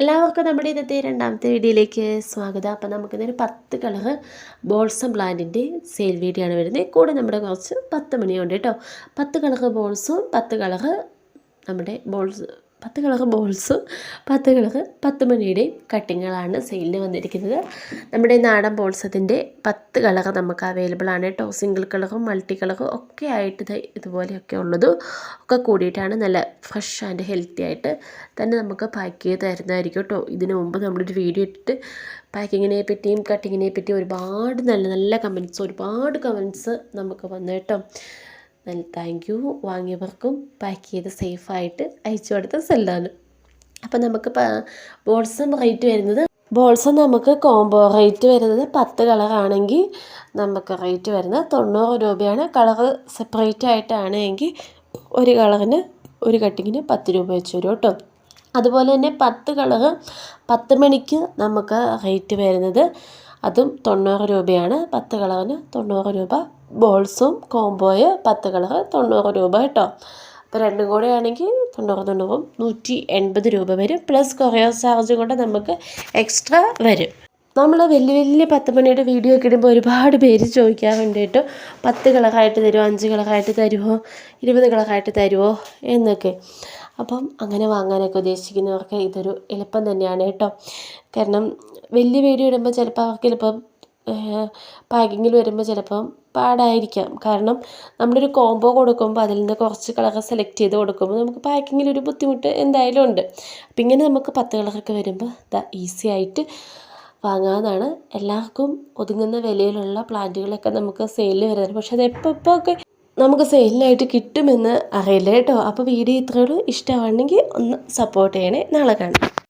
എല്ലാവർക്കും നമ്മുടെ ഇന്നത്തെ രണ്ടാമത്തെ വീഡിയോയിലേക്ക് സ്വാഗതം. അപ്പം നമുക്കിന്നൊരു പത്ത് കളറ് ബോൾസം പ്ലാന്റിന്റെ സെയിൽ വീഡിയോ ആണ് വരുന്നത്. കൂടെ നമ്മുടെ കുറച്ച് പത്ത് മണിയുണ്ട് കേട്ടോ. പത്ത് കളറ് ബോൾസും പത്ത് കളറ് നമ്മുടെ ബോൾസ് പത്ത് കളർ ബോൾസും പത്ത് കളർ പത്ത് മണിയുടെയും കട്ടിങ്ങുകളാണ് സെയിലിന് വന്നിരിക്കുന്നത്. നമ്മുടെ നാടൻ ബോൾസത്തിന്റെ പത്ത് കളർ നമുക്ക് അവൈലബിൾ ആണ് കേട്ടോ. സിംഗിൾ കളറും മൾട്ടി കളറും ഒക്കെ ആയിട്ട് ഇതുപോലെയൊക്കെ ഉള്ളതും ഒക്കെ കൂടിയിട്ടാണ് നല്ല ഫ്രഷ് ആൻഡ് ഹെൽത്തി ആയിട്ട് തന്നെ നമുക്ക് പാക്ക് ചെയ്ത് തരുന്നതായിരിക്കും കേട്ടോ. ഇതിനു മുമ്പ് നമ്മളൊരു വീഡിയോ ഇട്ടിട്ട് പാക്കിങ്ങിനെ പറ്റിയും കട്ടിങ്ങിനെ പറ്റിയും ഒരുപാട് നല്ല നല്ല കമന്റ്സ് ഒരുപാട് കമന്റ്സ് നമുക്ക് വന്നു കേട്ടോ. നല്ല താങ്ക് യു വാങ്ങിയവർക്കും പാക്ക് ചെയ്ത് സേഫായിട്ട് അയച്ചു കൊടുത്ത സെല്ലാണ്. അപ്പം നമുക്ക് ബോൾസം റേറ്റ് വരുന്നത് ബോൾസം നമുക്ക് കോംബോ റേറ്റ് വരുന്നത് പത്ത് കളറാണെങ്കിൽ നമുക്ക് റേറ്റ് വരുന്നത് തൊണ്ണൂറ് രൂപയാണ്. കളറ് സെപ്പറേറ്റ് ആയിട്ടാണ് എങ്കിൽ ഒരു കളറിന് ഒരു കട്ടിങ്ങിന് പത്ത് രൂപ വെച്ച് വരും കേട്ടോ. അതുപോലെ തന്നെ പത്ത് കളറ് പത്ത് മണിക്ക് നമുക്ക് റേറ്റ് വരുന്നത് അതും തൊണ്ണൂറ് രൂപയാണ്. പത്ത് കളറിന് തൊണ്ണൂറ് രൂപ ബോൾസും കോംബോയ് പത്ത് കളറ് തൊണ്ണൂറ് രൂപ കേട്ടോ. അപ്പോൾ രണ്ടും കൂടെ ആണെങ്കിൽ തൊണ്ണൂറ് തൊണ്ണൂറും നൂറ്റി എൺപത് രൂപ വരും. പ്ലസ് കൊറിയർ ചാർജ് കൂടെ നമുക്ക് എക്സ്ട്രാ വരും. നമ്മൾ വലിയ വലിയ പത്ത് മണിയുടെ വീഡിയോ ഒക്കെ ഇടുമ്പോൾ ഒരുപാട് പേര് ചോദിക്കാറുണ്ട് കേട്ടോ. പത്ത് കളറായിട്ട് തരുമോ അഞ്ച് കളറായിട്ട് തരുമോ ഇരുപത് കളറായിട്ട് തരുമോ എന്നൊക്കെ. അപ്പം അങ്ങനെ വാങ്ങാനൊക്കെ ഉദ്ദേശിക്കുന്നവർക്ക് ഇതൊരു എളുപ്പം തന്നെയാണ് കേട്ടോ. കാരണം വലിയ വീഡിയോ ഇടുമ്പോൾ ചിലപ്പോൾ അവർക്ക് ചിലപ്പം പാക്കിങ്ങിൽ വരുമ്പോൾ ചിലപ്പം പാടായിരിക്കാം. കാരണം നമ്മളൊരു കോംബോ കൊടുക്കുമ്പോൾ അതിൽ നിന്ന് കുറച്ച് കളർ സെലക്ട് ചെയ്ത് കൊടുക്കുമ്പോൾ നമുക്ക് പാക്കിങ്ങിൽ ഒരു ബുദ്ധിമുട്ട് എന്തായാലും ഉണ്ട്. അപ്പം ഇങ്ങനെ നമുക്ക് പത്ത് കളറൊക്കെ വരുമ്പോൾ ഇതാ ഈസി ആയിട്ട് വാങ്ങാവുന്നതാണ് എല്ലാവർക്കും ഒതുങ്ങുന്ന വിലയിലുള്ള പ്ലാന്റുകളൊക്കെ നമുക്ക് സെയിലിൽ വരുന്നത്. പക്ഷെ അത് എപ്പോൾ ഒക്കെ നമുക്ക് സെയിലിനായിട്ട് കിട്ടുമെന്ന് അറിയില്ല കേട്ടോ. അപ്പോൾ വീഡിയോ ഇത്രയുള്ളൂ ഇഷ്ടമാണെങ്കിൽ ഒന്ന് സപ്പോർട്ട് ചെയ്യണേ. നാളെ കാണാം.